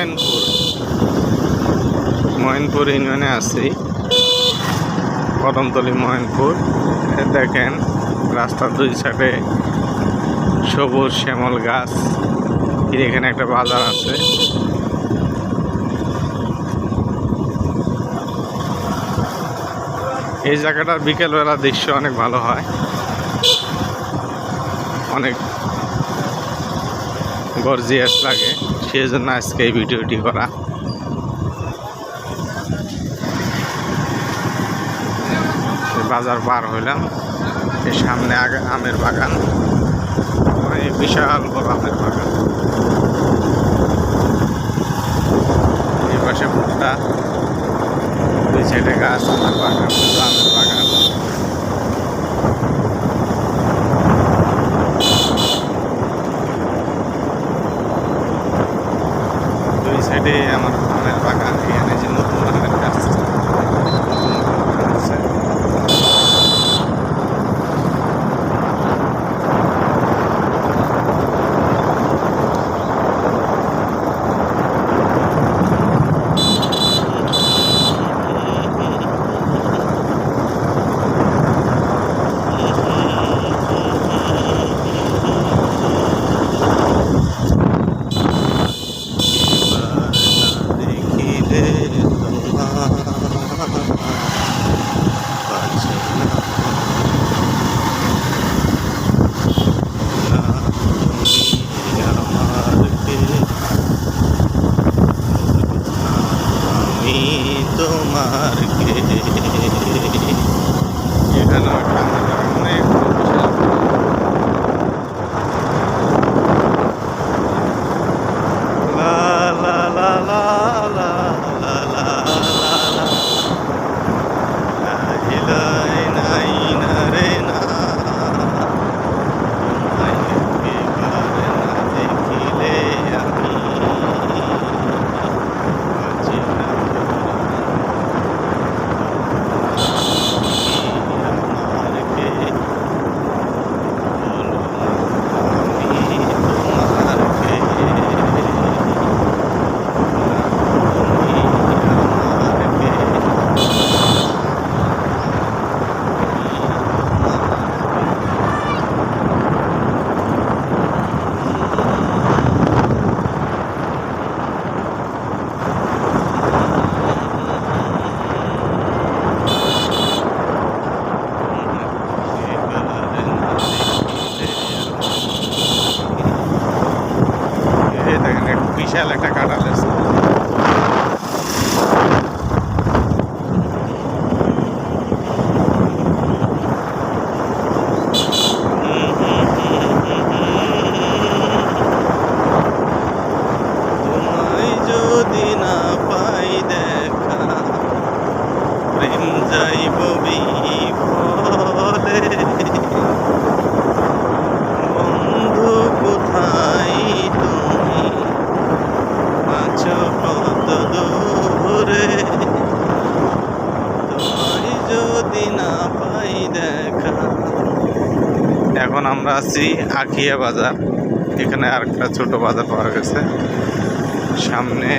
ময়নপুর। ময়নপুর ইউনিয়নে আছি। কদমতলি ময়নপুর। দেখেন, রাস্তার দুই সাইডে সবুজ শ্যামল গাছ। এখানে একটা বাজার আছে। এই জায়গাটার বিকেলবেলা দৃশ্য অনেক ভালো হয়। অনেক গর্জিয়াস লাগে। সেই জন্য আজকে এই ভিডিওটি করা। বাজার পার হইলাম, এই সামনে আগে আমের বাগান। বিশাল বড় আমের বাগান। এই পাশে ভুট্টা দুই সাইডে গাছ, আমের বাগান শুধু আমের বাগান দুই সাইডে আমার আমের বাগান এখানে যে নতুন আমের গাছ নতুন বাগান আছে। দেখিলে তোমার কাছে না তুমি আমার কে আমি তোমার কে? এখানে কোথায় তুমি? যদি না পাই এখন আমরা আছি আখিয়া বাজার। এখানে আর একটা ছোট বাজার পাওয়া গেছে। সামনে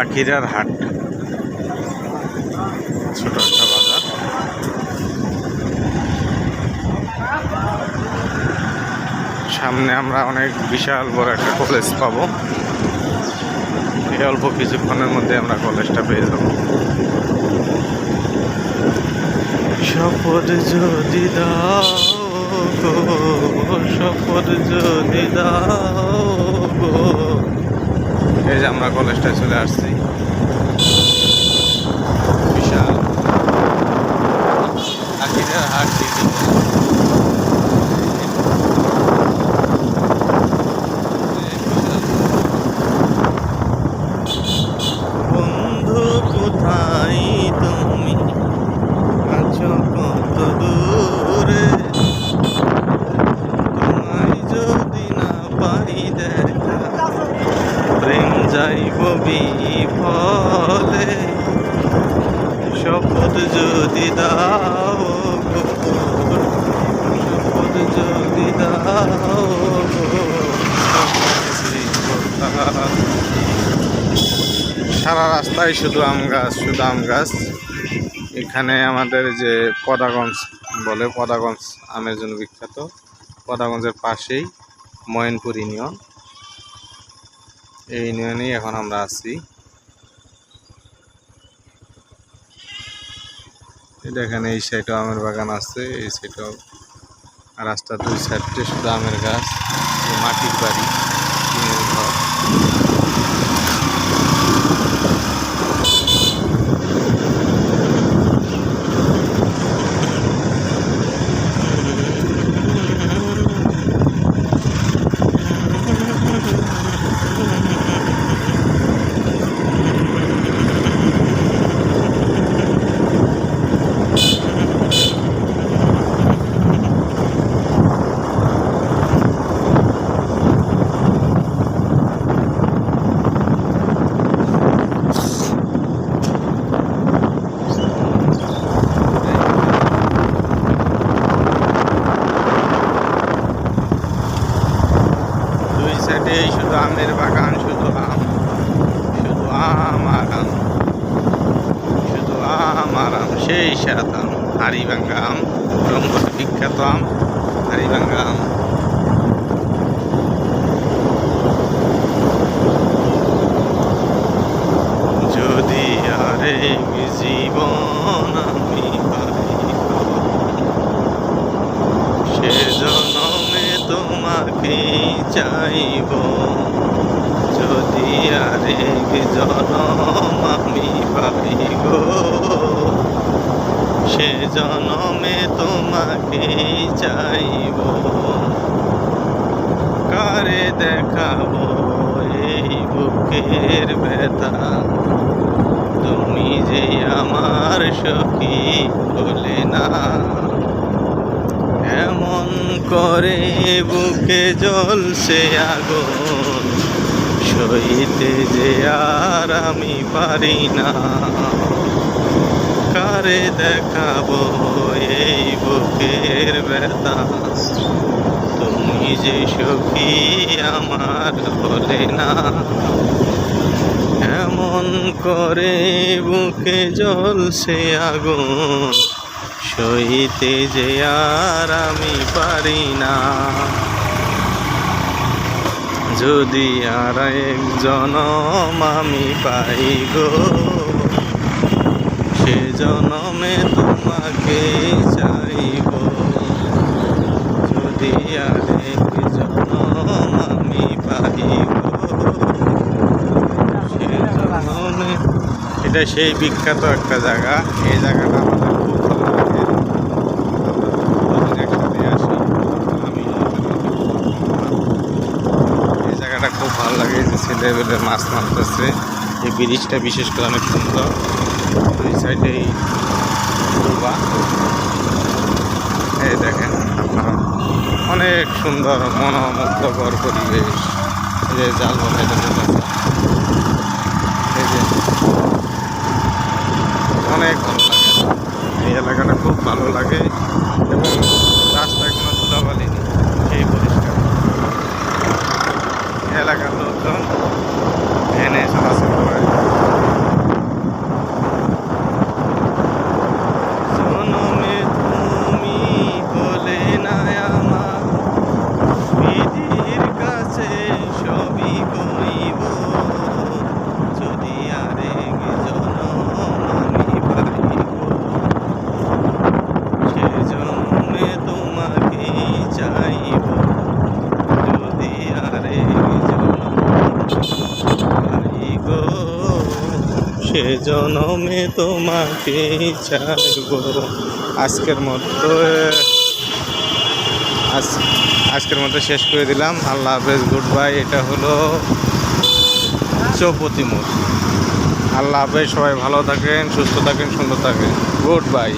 আখিরার হাট। ছোট একটা বাজার। সামনে আমরা অনেক বিশাল বড় একটা কলেজ পাবো। এই অল্প কিছুক্ষণের মধ্যে আমরা কলেজটা পেয়ে যাব। শপথ যদি দাও শপথ যদি দাও আমরা কলেজটায় চলে আসছি। বিপদে শপথ যদি দাও শপথ যদি দাও সারা রাস্তায় শুধু আম গাছ, শুধু আম গাছ। এখানে আমাদের যে পদাগঞ্জ বলে, পদাগঞ্জ আমের জন্য বিখ্যাত, পদাগঞ্জের পাশেই ময়নপুর ইউনিয়ন। এই ইউনিয়নেই এখন আমরা আছি। দেখেন, এই সাইডও আমের বাগান আছে, এই সাইডও রাস্তা দুই সাইডে শুধু আমের গাছ মাটির বাড়ি ঘর দুই সাইডে শুধু আমের বাগান শুধু আম শুধু আম শুধু আম আর আম, সেই সাত আম। হাড়িভাঙ্গা আম রংপুরের বিখ্যাত আম হাড়িভাঙ্গা আম। যদি আরেক জীবন আমি সে জনমে তোমাকে চাইব। যদি আরেক জনম আমি পাই গো সে জনমে তোমাকে চাইব। কারে দেখাবো এই বুকের ব্যথা? তুমি যে আমার সখী বলে না। এমন করে বুকে জ্বলছে আগুন, সইতে যে আর আমি পারি না। কারে দেখাবো এই বুকের ব্যথা। তুমি যে সখী আমার বলে না, এমন করে বুকে জ্বলছে আগুন, সইতে যে আর আমি পারি না। যদি আর এক জনম আমি পাই গো সে জনমে তোমাকে চাইব। যদি আর এক জনম আমি পাই গো সে জনমে এটা সেই বিখ্যাত একটা জায়গা। এই জায়গাটা আমাদের খুব ভালো লাগে। একসাথে আসি। আমি এই জায়গাটা খুব ভালো লাগে। যে ছেলেবেলে মাছ মারতেছে। এই ব্রিজটা বিশেষ করে অনেক সুন্দর। দুই সাইডে এই দেখেন আপনারা অনেক সুন্দর, মনোমুগ্ধকর পরিবেশ। যে জাল বসাইতে অনেক ভালো লাগে। এই এলাকাটা খুব ভালো লাগে এবং রাস্তায় কোনো ধুলাবালি নেই। সেই পরিষ্কার। এলাকার লোকজন ভ্যানে চলাচল করে জনমে তুমি হলে না আমার বিধির কাছে সবই করিব যদি আরেক জনম আমি পাইব সে জন্মে তোমাকে চাইব যদি আরেক জনম পাই গো সে জনমে তোমাকে চাইব। আজকের মতো আজ, আজকের মতো শেষ করে দিলাম। আল্লাহ হাফেজ, গুড বাই। এটা হলো চৌপতি মোড়। আল্লাহ হাফেজ, সবাই ভালো থাকেন, সুস্থ থাকেন, সুন্দর থাকেন। Good bye.